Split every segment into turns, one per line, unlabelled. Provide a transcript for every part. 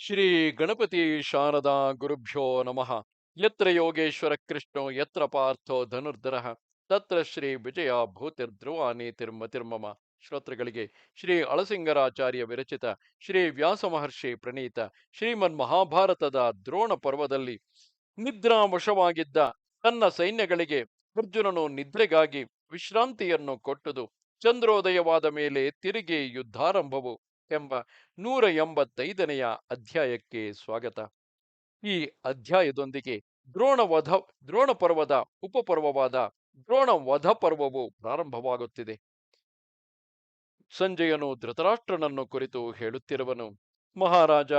ಶ್ರೀ ಗಣಪತಿ ಶಾರದಾ ಗುರುಭ್ಯೋ ನಮಃ. ಯತ್ರ ಯೋಗೇಶ್ವರ ಕೃಷ್ಣೋ, ಯತ್ರ ಪಾರ್ಥೋ ಧನುರ್ಧರ, ತತ್ರ ಶ್ರೀ ವಿಜಯ ಭೂತಿರ್ಧ್ರುವ ನೀತಿರ್ಮತಿರ್ಮಮ ಶ್ರೋತೃಗಳಿಗೆ ಶ್ರೀ ಅಳಸಿಂಗರಾಚಾರ್ಯ ವಿರಚಿತ ಶ್ರೀ ವ್ಯಾಸ ಮಹರ್ಷಿ ಪ್ರಣೀತ ಶ್ರೀಮನ್ ಮಹಾಭಾರತದ ದ್ರೋಣ ಪರ್ವದಲ್ಲಿ ನಿದ್ರಾವಶವಾಗಿದ್ದ ತನ್ನ ಸೈನ್ಯಗಳಿಗೆ ಅರ್ಜುನನು ನಿದ್ರೆಗಾಗಿ ವಿಶ್ರಾಂತಿಯನ್ನು ಕೊಟ್ಟುದು ಚಂದ್ರೋದಯವಾದ ಮೇಲೆ ತಿರುಗಿ ಯುದ್ಧಾರಂಭವು. ಎಂಬ ನೂರ ಎಂಬತ್ತೈದನೆಯ ಅಧ್ಯಾಯಕ್ಕೆ ಸ್ವಾಗತ. ಈ ಅಧ್ಯಾಯದೊಂದಿಗೆ ದ್ರೋಣವಧ ದ್ರೋಣ ಪರ್ವದ ಉಪಪರ್ವವಾದ ದ್ರೋಣ ವಧ ಪರ್ವವು ಪ್ರಾರಂಭವಾಗುತ್ತಿದೆ. ಸಂಜಯನು ಧೃತರಾಷ್ಟ್ರನನ್ನು ಕುರಿತು ಹೇಳುತ್ತಿರುವನು, ಮಹಾರಾಜ,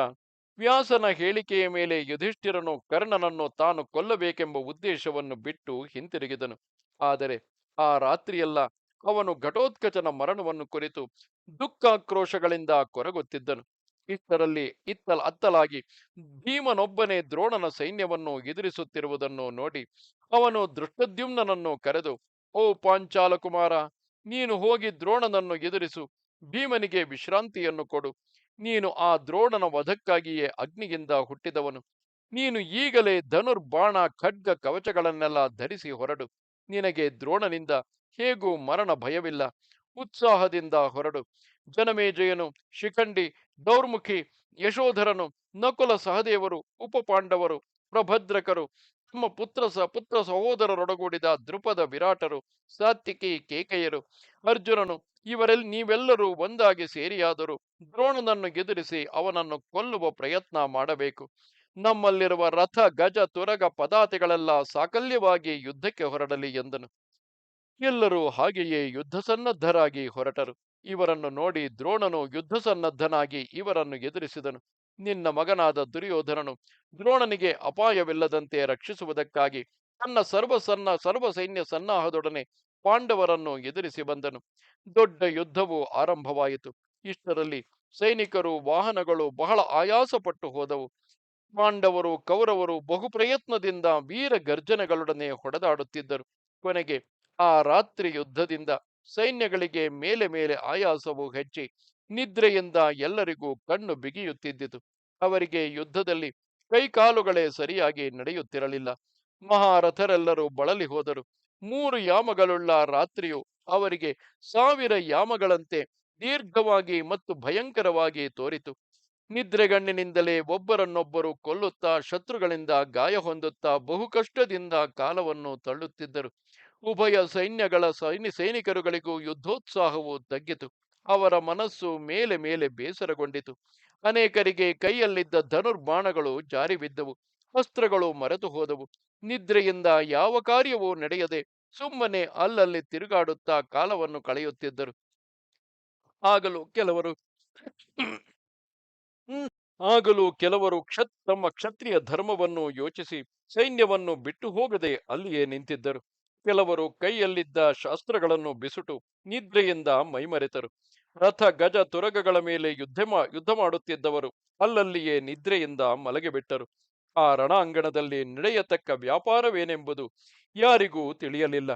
ವ್ಯಾಸನ ಹೇಳಿಕೆಯ ಮೇಲೆ ಯುಧಿಷ್ಠಿರನು ಕರ್ಣನನ್ನು ತಾನು ಕೊಲ್ಲಬೇಕೆಂಬ ಉದ್ದೇಶವನ್ನು ಬಿಟ್ಟು ಹಿಂತಿರುಗಿದನು. ಆದರೆ ಆ ರಾತ್ರಿಯೆಲ್ಲ ಅವನು ಘಟೋತ್ಕಚನ ಮರಣವನ್ನು ಕುರಿತು ದುಃಖಾಕ್ರೋಶಗಳಿಂದ ಕೊರಗುತ್ತಿದ್ದನು. ಇಷ್ಟರಲ್ಲಿ ಇತ್ತಲ ಅತ್ತಲಾಗಿ ಭೀಮನೊಬ್ಬನೇ ದ್ರೋಣನ ಸೈನ್ಯವನ್ನು ಎದುರಿಸುತ್ತಿರುವುದನ್ನು ನೋಡಿ ಅವನು ದೃಷ್ಟದ್ಯುಮ್ನನನ್ನು ಕರೆದು, ಓ ಪಾಂಚಾಲ ಕುಮಾರ ನೀನು ಹೋಗಿ ದ್ರೋಣನನ್ನು ಎದುರಿಸು, ಭೀಮನಿಗೆ ವಿಶ್ರಾಂತಿಯನ್ನು ಕೊಡು. ನೀನು ಆ ದ್ರೋಣನ ವಧಕ್ಕಾಗಿಯೇ ಅಗ್ನಿಯಿಂದ ಹುಟ್ಟಿದವನು. ನೀನು ಈಗಲೇ ಧನುರ್ಬಾಣ ಖಡ್ಗ ಕವಚಗಳನ್ನೆಲ್ಲ ಧರಿಸಿ ಹೊರಡು. ನಿನಗೆ ದ್ರೋಣನಿಂದ ಹೇಗೂ ಮರಣ ಭಯವಿಲ್ಲ. ಉತ್ಸಾಹದಿಂದ ಹೊರಡು. ಜನಮೇಜಯನು, ಶಿಖಂಡಿ, ದೌರ್ಮುಖಿ, ಯಶೋಧರನು, ನಕುಲ ಸಹದೇವರು, ಉಪಪಾಂಡವರು, ಪ್ರಭದ್ರಕರು, ತಮ್ಮ ಪುತ್ರ ಸ, ಪುತ್ರ ಸಹೋದರರೊಡಗೂಡಿದ ದೃಪದ ವಿರಾಟರು, ಸಾತ್ವಿಕಿ ಕೇಕೆಯರು, ಅರ್ಜುನನು, ಇವರೆಲ್, ನೀವೆಲ್ಲರೂ ಒಂದಾಗಿ ಸೇರಿಯಾದರೂ ದ್ರೋಣನನ್ನು ಎದುರಿಸಿ ಅವನನ್ನು ಕೊಲ್ಲುವ ಪ್ರಯತ್ನ ಮಾಡಬೇಕು. ನಮ್ಮಲ್ಲಿರುವ ರಥ, ಗಜ, ತುರಗ ಪದಾತಿಗಳೆಲ್ಲ ಸಾಕಲ್ಯವಾಗಿ ಯುದ್ಧಕ್ಕೆ ಹೊರಡಲಿ ಎಂದನು. ಎಲ್ಲರೂ ಹಾಗೆಯೇ ಯುದ್ಧ ಸನ್ನದ್ಧರಾಗಿ ಹೊರಟರು. ಇವರನ್ನು ನೋಡಿ ದ್ರೋಣನು ಯುದ್ಧ ಸನ್ನದ್ಧನಾಗಿ ಇವರನ್ನು ಎದುರಿಸಿದನು. ನಿನ್ನ ಮಗನಾದ ದುರ್ಯೋಧನನು ದ್ರೋಣನಿಗೆ ಅಪಾಯವಿಲ್ಲದಂತೆ ರಕ್ಷಿಸುವುದಕ್ಕಾಗಿ ತನ್ನ ಸರ್ವ ಸನ್ನ, ಸರ್ವ ಸೈನ್ಯ ಸನ್ನಾಹದೊಡನೆ ಪಾಂಡವರನ್ನು ಎದುರಿಸಿ ಬಂದನು. ದೊಡ್ಡ ಯುದ್ಧವು ಆರಂಭವಾಯಿತು. ಇಷ್ಟರಲ್ಲಿ ಸೈನಿಕರು, ವಾಹನಗಳು ಬಹಳ ಆಯಾಸಪಟ್ಟು ಹೋದವು. ಪಾಂಡವರು, ಕೌರವರು ಬಹು ಪ್ರಯತ್ನದಿಂದ ವೀರ ಗರ್ಜನೆಗಳೊಡನೆ ಹೊಡೆದಾಡುತ್ತಿದ್ದರು. ಕೊನೆಗೆ ಆ ರಾತ್ರಿ ಯುದ್ಧದಿಂದ ಸೈನ್ಯಗಳಿಗೆ ಮೇಲೆ ಮೇಲೆ ಆಯಾಸವು ಹೆಚ್ಚಿ ನಿದ್ರೆಯಿಂದ ಎಲ್ಲರಿಗೂ ಕಣ್ಣು ಬಿಗಿಯುತ್ತಿದ್ದಿತು. ಅವರಿಗೆ ಯುದ್ಧದಲ್ಲಿ ಕೈಕಾಲುಗಳೇ ಸರಿಯಾಗಿ ನಡೆಯುತ್ತಿರಲಿಲ್ಲ. ಮಹಾರಥರೆಲ್ಲರೂ ಬಳಲಿ ಹೋದರು. ಮೂರು ಯಾಮಗಳುಳ್ಳ ರಾತ್ರಿಯು ಅವರಿಗೆ ಸಾವಿರ ಯಾಮಗಳಂತೆ ದೀರ್ಘವಾಗಿ ಮತ್ತು ಭಯಂಕರವಾಗಿ ತೋರಿತು. ನಿದ್ರೆಗಣ್ಣಿನಿಂದಲೇ ಒಬ್ಬರನ್ನೊಬ್ಬರು ಕೊಲ್ಲುತ್ತಾ, ಶತ್ರುಗಳಿಂದ ಗಾಯ ಹೊಂದುತ್ತಾ, ಬಹು ಕಷ್ಟದಿಂದ ಕಾಲವನ್ನು ತಳ್ಳುತ್ತಿದ್ದರು. ಉಭಯ ಸೈನ್ಯಗಳ ಸೈನಿ ಸೈನಿಕರುಗಳಿಗೂ ಯುದ್ಧೋತ್ಸಾಹವು ತಗ್ಗಿತು. ಅವರ ಮನಸ್ಸು ಮೇಲೆ ಮೇಲೆ ಬೇಸರಗೊಂಡಿತು. ಅನೇಕರಿಗೆ ಕೈಯಲ್ಲಿದ್ದ ಧನುರ್ಬಾಣಗಳು ಜಾರಿ ಬಿದ್ದವು ಅಸ್ತ್ರಗಳು ಮರೆತು ಹೋದವು ನಿದ್ರೆಯಿಂದ ಯಾವ ಕಾರ್ಯವೂ ನಡೆಯದೆ ಸುಮ್ಮನೆ ಅಲ್ಲಲ್ಲಿ ತಿರುಗಾಡುತ್ತಾ ಕಾಲವನ್ನು ಕಳೆಯುತ್ತಿದ್ದರು. ಆಗಲೂ ಕೆಲವರು ಆಗಲೂ ಕೆಲವರು ಕ್ಷತ್, ತಮ್ಮ ಕ್ಷತ್ರಿಯ ಧರ್ಮವನ್ನು ಯೋಚಿಸಿ ಸೈನ್ಯವನ್ನು ಬಿಟ್ಟು ಹೋಗದೆ ಅಲ್ಲಿಯೇ ನಿಂತಿದ್ದರು. ಕೆಲವರು ಕೈಯಲ್ಲಿದ್ದ ಶಾಸ್ತ್ರಗಳನ್ನು ಬಿಸುಟು, ನಿದ್ರೆಯಿಂದ ಮೈಮರೆತರು. ರಥ, ಗಜ, ತುರಗಗಳ ಮೇಲೆ ಯುದ್ಧ ಯುದ್ಧ ಮಾಡುತ್ತಿದ್ದವರು ಅಲ್ಲಲ್ಲಿಯೇ ನಿದ್ರೆಯಿಂದ ಮಲಗಿಬಿಟ್ಟರು. ಆ ರಣಾಂಗಣದಲ್ಲಿ ನಡೆಯತಕ್ಕ ವ್ಯಾಪಾರವೇನೆಂಬುದು ಯಾರಿಗೂ ತಿಳಿಯಲಿಲ್ಲ.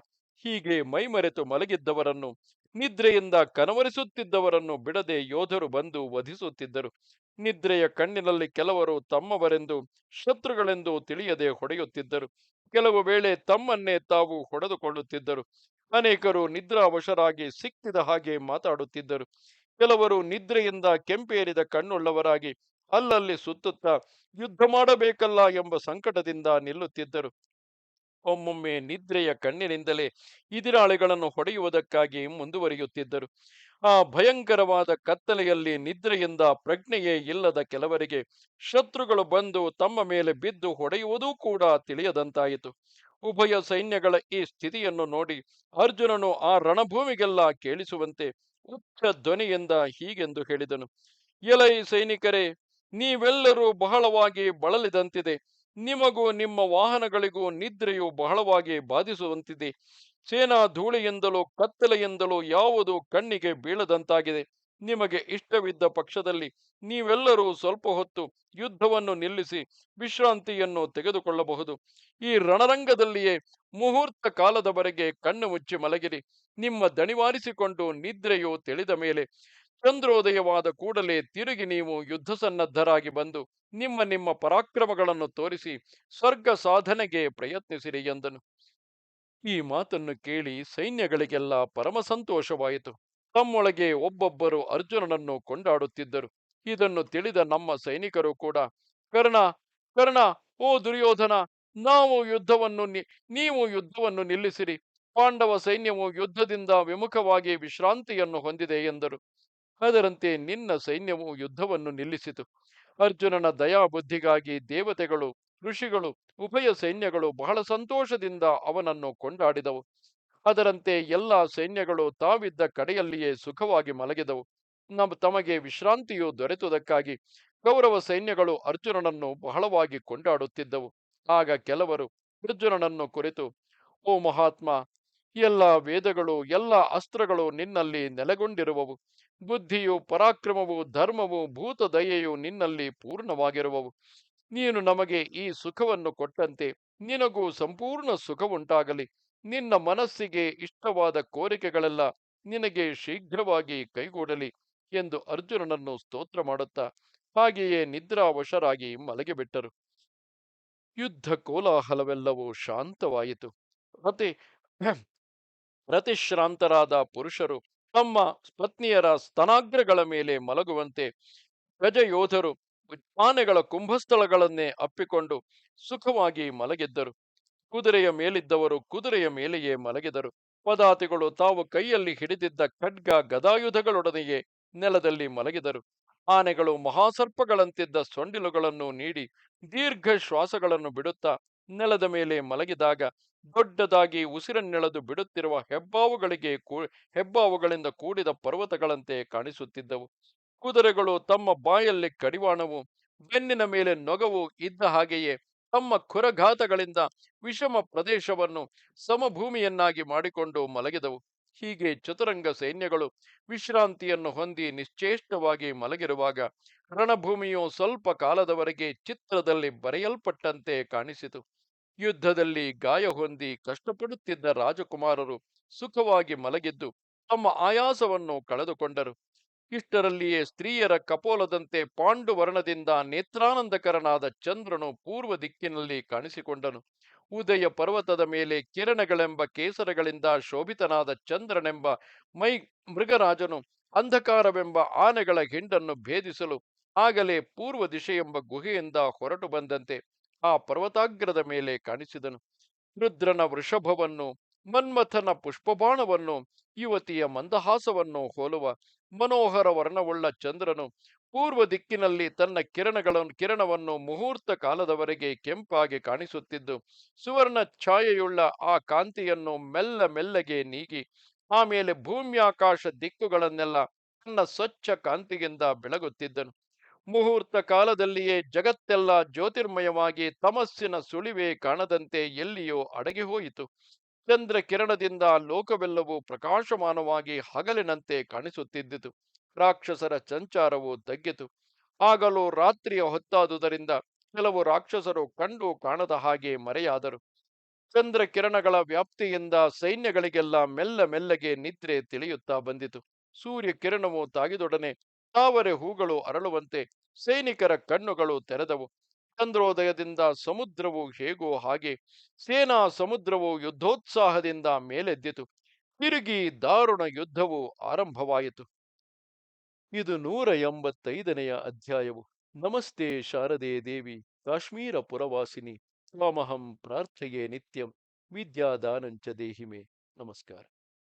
ಹೀಗೆ ಮೈಮರೆತು ಮಲಗಿದ್ದವರನ್ನು, ನಿದ್ರೆಯಿಂದ ಕನವರಿಸುತ್ತಿದ್ದವರನ್ನು ಬಿಡದೆ ಯೋಧರು ಬಂದು ವಧಿಸುತ್ತಿದ್ದರು. ನಿದ್ರೆಯ ಕಣ್ಣಿನಲ್ಲಿ ಕೆಲವರು ತಮ್ಮವರೆಂದು, ಶತ್ರುಗಳೆಂದು ತಿಳಿಯದೆ ಹೊಡೆಯುತ್ತಿದ್ದರು. ಕೆಲವು ವೇಳೆ ತಮ್ಮನ್ನೇ ತಾವು ಹೊಡೆದುಕೊಳ್ಳುತ್ತಿದ್ದರು. ಅನೇಕರು ನಿದ್ರಾವಶರಾಗಿ ಸಿಕ್ಕಿದ ಹಾಗೆ ಮಾತಾಡುತ್ತಿದ್ದರು. ಕೆಲವರು ನಿದ್ರೆಯಿಂದ ಕೆಂಪೇರಿದ ಕಣ್ಣುಳ್ಳವರಾಗಿ ಅಲ್ಲಲ್ಲಿ ಸುತ್ತುತ್ತಾ ಯುದ್ಧ ಮಾಡಬೇಕಲ್ಲ ಎಂಬ ಸಂಕಟದಿಂದ ನಿಲ್ಲುತ್ತಿದ್ದರು. ಒಮ್ಮೊಮ್ಮೆ ನಿದ್ರೆಯ ಕಣ್ಣಿನಿಂದಲೇ ಇದಿರಾಳಿಗಳನ್ನು ಹೊಡೆಯುವುದಕ್ಕಾಗಿ ಮುಂದುವರಿಯುತ್ತಿದ್ದರು. ಆ ಭಯಂಕರವಾದ ಕತ್ತಲೆಯಲ್ಲಿ ನಿದ್ರೆಯಿಂದ ಪ್ರಜ್ಞೆಯೇ ಇಲ್ಲದ ಕೆಲವರಿಗೆ ಶತ್ರುಗಳು ಬಂದು ತಮ್ಮ ಮೇಲೆ ಬಿದ್ದು ಹೊಡೆಯುವುದೂ ಕೂಡ ತಿಳಿಯದಂತಾಯಿತು. ಉಭಯ ಸೈನ್ಯಗಳ ಈ ಸ್ಥಿತಿಯನ್ನು ನೋಡಿ ಅರ್ಜುನನು ಆ ರಣಭೂಮಿಗೆಲ್ಲ ಕೇಳಿಸುವಂತೆ ಉಚ್ಚ ಧ್ವನಿಯಿಂದ ಹೀಗೆಂದು ಹೇಳಿದನು, ಎಲೈ ಸೈನಿಕರೇ, ನೀವೆಲ್ಲರೂ ಬಹಳವಾಗಿ ಬಳಲಿದಂತಿದೆ. ನಿಮಗೂ ನಿಮ್ಮ ವಾಹನಗಳಿಗೂ ನಿದ್ರೆಯು ಬಹಳವಾಗಿ ಬಾಧಿಸುವಂತಿದೆ. ಸೇನಾ ಧೂಳಿಯಿಂದಲೋ ಕತ್ತಲೆಯಿಂದಲೋ ಯಾವುದು ಕಣ್ಣಿಗೆ ಬೀಳದಂತಾಗಿದೆ. ನಿಮಗೆ ಇಷ್ಟವಿದ್ದ ಪಕ್ಷದಲ್ಲಿ ನೀವೆಲ್ಲರೂ ಸ್ವಲ್ಪ ಹೊತ್ತು ಯುದ್ಧವನ್ನು ನಿಲ್ಲಿಸಿ ವಿಶ್ರಾಂತಿಯನ್ನು ತೆಗೆದುಕೊಳ್ಳಬಹುದು. ಈ ರಣರಂಗದಲ್ಲಿಯೇ ಮುಹೂರ್ತ ಕಾಲದವರೆಗೆ ಕಣ್ಣು ಮುಚ್ಚಿ ಮಲಗಿರಿ. ನಿಮ್ಮ ದಣಿವಾರಿಸಿಕೊಂಡು ನಿದ್ರೆಯು ತಿಳಿದ ಮೇಲೆ ಚಂದ್ರೋದಯವಾದ ಕೂಡಲೇ ತಿರುಗಿ ನೀವು ಯುದ್ಧ ಸನ್ನದ್ಧರಾಗಿ ಬಂದು ನಿಮ್ಮ ನಿಮ್ಮ ಪರಾಕ್ರಮಗಳನ್ನು ತೋರಿಸಿ ಸ್ವರ್ಗ ಸಾಧನೆಗೆ ಪ್ರಯತ್ನಿಸಿರಿ ಎಂದನು. ಈ ಮಾತನ್ನು ಕೇಳಿ ಸೈನ್ಯಗಳಿಗೆಲ್ಲ ಪರಮ ಸಂತೋಷವಾಯಿತು. ತಮ್ಮೊಳಗೆ ಒಬ್ಬೊಬ್ಬರು ಅರ್ಜುನನನ್ನು ಕೊಂಡಾಡುತ್ತಿದ್ದರು. ಇದನ್ನು ತಿಳಿದ ನಮ್ಮ ಸೈನಿಕರು ಕೂಡ, ಕರ್ಣ ಕರ್ಣ, ಓ ದುರ್ಯೋಧನ, ನಾವು ಯುದ್ಧವನ್ನು ನೀವು ಯುದ್ಧವನ್ನು ನಿಲ್ಲಿಸಿರಿ. ಪಾಂಡವ ಸೈನ್ಯವು ಯುದ್ಧದಿಂದ ವಿಮುಖವಾಗಿ ವಿಶ್ರಾಂತಿಯನ್ನು ಹೊಂದಿದೆ ಎಂದರು. ಅದರಂತೆ ನಿನ್ನ ಸೈನ್ಯವು ಯುದ್ಧವನ್ನು ನಿಲ್ಲಿಸಿತು. ಅರ್ಜುನನ ದಯಾಬುದ್ಧಿಗಾಗಿ ದೇವತೆಗಳು ಋಷಿಗಳು, ಉಭಯ ಸೈನ್ಯಗಳು ಬಹಳ ಸಂತೋಷದಿಂದ ಅವನನ್ನು ಕೊಂಡಾಡಿದವು. ಅದರಂತೆ ಎಲ್ಲ ಸೈನ್ಯಗಳು ತಾವಿದ್ದ ಕಡೆಯಲ್ಲಿಯೇ ಸುಖವಾಗಿ ಮಲಗಿದವು. ನಮ್ಮ ತಮಗೆ ವಿಶ್ರಾಂತಿಯು ದೊರೆತುದಕ್ಕಾಗಿ ಕೌರವ ಸೈನ್ಯಗಳು ಅರ್ಜುನನನ್ನು ಬಹಳವಾಗಿ ಕೊಂಡಾಡುತ್ತಿದ್ದವು. ಆಗ ಕೆಲವರು ಅರ್ಜುನನನ್ನು ಕುರಿತು, ಓ ಮಹಾತ್ಮ, ಎಲ್ಲ ವೇದಗಳು, ಎಲ್ಲ ಅಸ್ತ್ರಗಳು ನಿನ್ನಲ್ಲಿ ನೆಲೆಗೊಂಡಿರುವವು. ಬುದ್ಧಿಯು ಪರಾಕ್ರಮವು, ಧರ್ಮವು ಭೂತ ದಯೆಯು ನಿನ್ನಲ್ಲಿ ಪೂರ್ಣವಾಗಿರುವವು. ನೀನು ನಮಗೆ ಈ ಸುಖವನ್ನು ಕೊಟ್ಟಂತೆ ನಿನಗೂ ಸಂಪೂರ್ಣ ಸುಖವುಂಟಾಗಲಿ. ನಿನ್ನ ಮನಸ್ಸಿಗೆ ಇಷ್ಟವಾದ ಕೋರಿಕೆಗಳೆಲ್ಲ ನಿನಗೆ ಶೀಘ್ರವಾಗಿ ಕೈಗೂಡಲಿ ಎಂದು ಅರ್ಜುನನನ್ನು ಸ್ತೋತ್ರ ಮಾಡುತ್ತಾ ಹಾಗೆಯೇ ನಿದ್ರಾವಶರಾಗಿ ಮಲಗಿಬಿಟ್ಟರು. ಯುದ್ಧ ಕೋಲಾಹಲವೆಲ್ಲವೂ ಶಾಂತವಾಯಿತು. ರತಿ ರತಿಶ್ರಾಂತರಾದ ಪುರುಷರು ತಮ್ಮ ಪತ್ನಿಯರ ಸ್ತನಾಗ್ರಗಳ ಮೇಲೆ ಮಲಗುವಂತೆ ಗಜಯೋಧರು ಆನೆಗಳ ಕುಂಭಸ್ಥಳಗಳನ್ನೇ ಅಪ್ಪಿಕೊಂಡು ಸುಖವಾಗಿ ಮಲಗಿದ್ದರು. ಕುದುರೆಯ ಮೇಲಿದ್ದವರು ಕುದುರೆಯ ಮೇಲೆಯೇ ಮಲಗಿದರು. ಪದಾತಿಗಳು ತಾವು ಕೈಯಲ್ಲಿ ಹಿಡಿದಿದ್ದ ಖಡ್ಗ ಗದಾಯುಧಗಳೊಡನೆಯೇ ನೆಲದಲ್ಲಿ ಮಲಗಿದರು. ಆನೆಗಳು ಮಹಾಸರ್ಪಗಳಂತಿದ್ದ ಸೊಂಡಿಲುಗಳನ್ನು ನೀಡಿ ದೀರ್ಘ ಶ್ವಾಸಗಳನ್ನು ಬಿಡುತ್ತಾ ನೆಲದ ಮೇಲೆ ಮಲಗಿದಾಗ ದೊಡ್ಡದಾಗಿ ಉಸಿರನ್ನೆಳೆದು ಬಿಡುತ್ತಿರುವ ಹೆಬ್ಬಾವುಗಳಿಗೆ ಕೂ, ಹೆಬ್ಬಾವುಗಳಿಂದ ಕೂಡಿದ ಪರ್ವತಗಳಂತೆ ಕಾಣಿಸುತ್ತಿದ್ದವು. ಕುದುರೆಗಳು ತಮ್ಮ ಬಾಯಲ್ಲಿ ಕಡಿವಾಣವು, ಬೆನ್ನಿನ ಮೇಲೆ ನೊಗವು ಇದ್ದ ಹಾಗೆಯೇ ತಮ್ಮ ಖುರಘಾತಗಳಿಂದ ವಿಷಮ ಪ್ರದೇಶವನ್ನು ಸಮಭೂಮಿಯನ್ನಾಗಿ ಮಾಡಿಕೊಂಡು ಮಲಗಿದವು. ಹೀಗೆ ಚತುರಂಗ ಸೈನ್ಯಗಳು ವಿಶ್ರಾಂತಿಯನ್ನು ಹೊಂದಿ ನಿಶ್ಚೇಷ್ಟವಾಗಿ ಮಲಗಿರುವಾಗ ರಣಭೂಮಿಯು ಸ್ವಲ್ಪ ಕಾಲದವರೆಗೆ ಚಿತ್ರದಲ್ಲಿ ಬರೆಯಲ್ಪಟ್ಟಂತೆ ಕಾಣಿಸಿತು. ಯುದ್ಧದಲ್ಲಿ ಗಾಯ ಹೊಂದಿ ಕಷ್ಟಪಡುತ್ತಿದ್ದ ರಾಜಕುಮಾರರು ಸುಖವಾಗಿ ಮಲಗಿದ್ದು ತಮ್ಮ ಆಯಾಸವನ್ನು ಕಳೆದುಕೊಂಡರು. ಇಷ್ಟರಲ್ಲಿಯೇ ಸ್ತ್ರೀಯರ ಕಪೋಲದಂತೆ ಪಾಂಡುವರ್ಣದಿಂದ ನೇತ್ರಾನಂದಕರನಾದ ಚಂದ್ರನು ಪೂರ್ವ ದಿಕ್ಕಿನಲ್ಲಿ ಕಾಣಿಸಿಕೊಂಡನು. ಉದಯ ಪರ್ವತದ ಮೇಲೆ ಕಿರಣಗಳೆಂಬ ಕೇಸರಗಳಿಂದ ಶೋಭಿತನಾದ ಚಂದ್ರನೆಂಬ ಮೈ ಮೃಗರಾಜನು ಅಂಧಕಾರವೆಂಬ ಆನೆಗಳ ಹಿಂಡನ್ನು ಭೇದಿಸಲು ಆಗಲೇ ಪೂರ್ವ ದಿಶೆ ಎಂಬ ಗುಹೆಯಿಂದ ಹೊರಟು ಬಂದಂತೆ ಆ ಪರ್ವತಾಗ್ರದ ಮೇಲೆ ಕಾಣಿಸಿದನು. ರುದ್ರನ ವೃಷಭವನ್ನು ಮನ್ಮಥನ ಪುಷ್ಪಬಾಣವನ್ನು, ಯುವತಿಯ ಮಂದಹಾಸವನ್ನು ಹೋಲುವ ಮನೋಹರ ವರ್ಣವುಳ್ಳ ಚಂದ್ರನು ಪೂರ್ವ ದಿಕ್ಕಿನಲ್ಲಿ ತನ್ನ ಕಿರಣಗಳನ್ನು ಕಿರಣವನ್ನು ಮುಹೂರ್ತ ಕಾಲದವರೆಗೆ ಕೆಂಪಾಗಿ ಕಾಣಿಸುತ್ತಿದ್ದು, ಸುವರ್ಣ ಛಾಯೆಯುಳ್ಳ ಆ ಕಾಂತಿಯನ್ನು ಮೆಲ್ಲ ಮೆಲ್ಲಗೆ ನೀಗಿ ಆಮೇಲೆ ಭೂಮ್ಯಾಕಾಶ ದಿಕ್ಕುಗಳನ್ನೆಲ್ಲ ತನ್ನ ಸ್ವಚ್ಛ ಕಾಂತಿಯಿಂದ ಬೆಳಗುತ್ತಿದ್ದನು. ಮುಹೂರ್ತ ಕಾಲದಲ್ಲಿಯೇ ಜಗತ್ತೆಲ್ಲ ಜ್ಯೋತಿರ್ಮಯವಾಗಿ ತಮಸ್ಸಿನ ಸುಳಿವೆ ಕಾಣದಂತೆ ಎಲ್ಲಿಯೋ ಅಡಗಿ ಹೋಯಿತು ಚಂದ್ರ ಕಿರಣದಿಂದ ಲೋಕವೆಲ್ಲವೂ ಪ್ರಕಾಶಮಾನವಾಗಿ ಹಗಲಿನಂತೆ ಕಾಣಿಸುತ್ತಿದ್ದಿತು. ರಾಕ್ಷಸರ ಸಂಚಾರವು ತಗ್ಗಿತು. ಆಗಲೂ ರಾತ್ರಿಯ ಹೊತ್ತಾದುದರಿಂದ ಕೆಲವು ರಾಕ್ಷಸರು ಕಂಡು ಕಾಣದ ಹಾಗೆ ಮರೆಯಾದರು. ಚಂದ್ರ ಕಿರಣಗಳ ವ್ಯಾಪ್ತಿಯಿಂದ ಸೈನ್ಯಗಳಿಗೆಲ್ಲ ಮೆಲ್ಲ ಮೆಲ್ಲಗೆ ನಿದ್ರೆ ತಿಳಿಯುತ್ತಾ ಬಂದಿತು. ಸೂರ್ಯ ಕಿರಣವು ತಾಗಿದೊಡನೆ ತಾವರೆ ಹೂಗಳು ಅರಳುವಂತೆ ಸೈನಿಕರ ಕಣ್ಣುಗಳು ತೆರೆದವು. ಚಂದ್ರೋದಯದಿಂದ ಸಮುದ್ರವು ಹೇಗೋ ಹಾಗೆ ಸೇನಾ ಸಮುದ್ರವು ಯುದ್ಧೋತ್ಸಾಹದಿಂದ ಮೇಲೆದ್ದಿತು. ತಿರುಗಿ ದಾರುಣ ಯುದ್ಧವು ಆರಂಭವಾಯಿತು. ಇದು ನೂರ ಎಂಬತ್ತೈದನೆಯ ಅಧ್ಯಾಯವು. ನಮಸ್ತೆ ಶಾರದೆ ದೇವಿ, ಕಾಶ್ಮೀರ ಪುರವಾಸಿನಿ, ತ್ವಾಮಹಂ ಪ್ರಾರ್ಥೆಯೇ ನಿತ್ಯಂ, ವಿದ್ಯಾದಾನಂಚ ದೇಹಿಮೆ. ನಮಸ್ಕಾರ.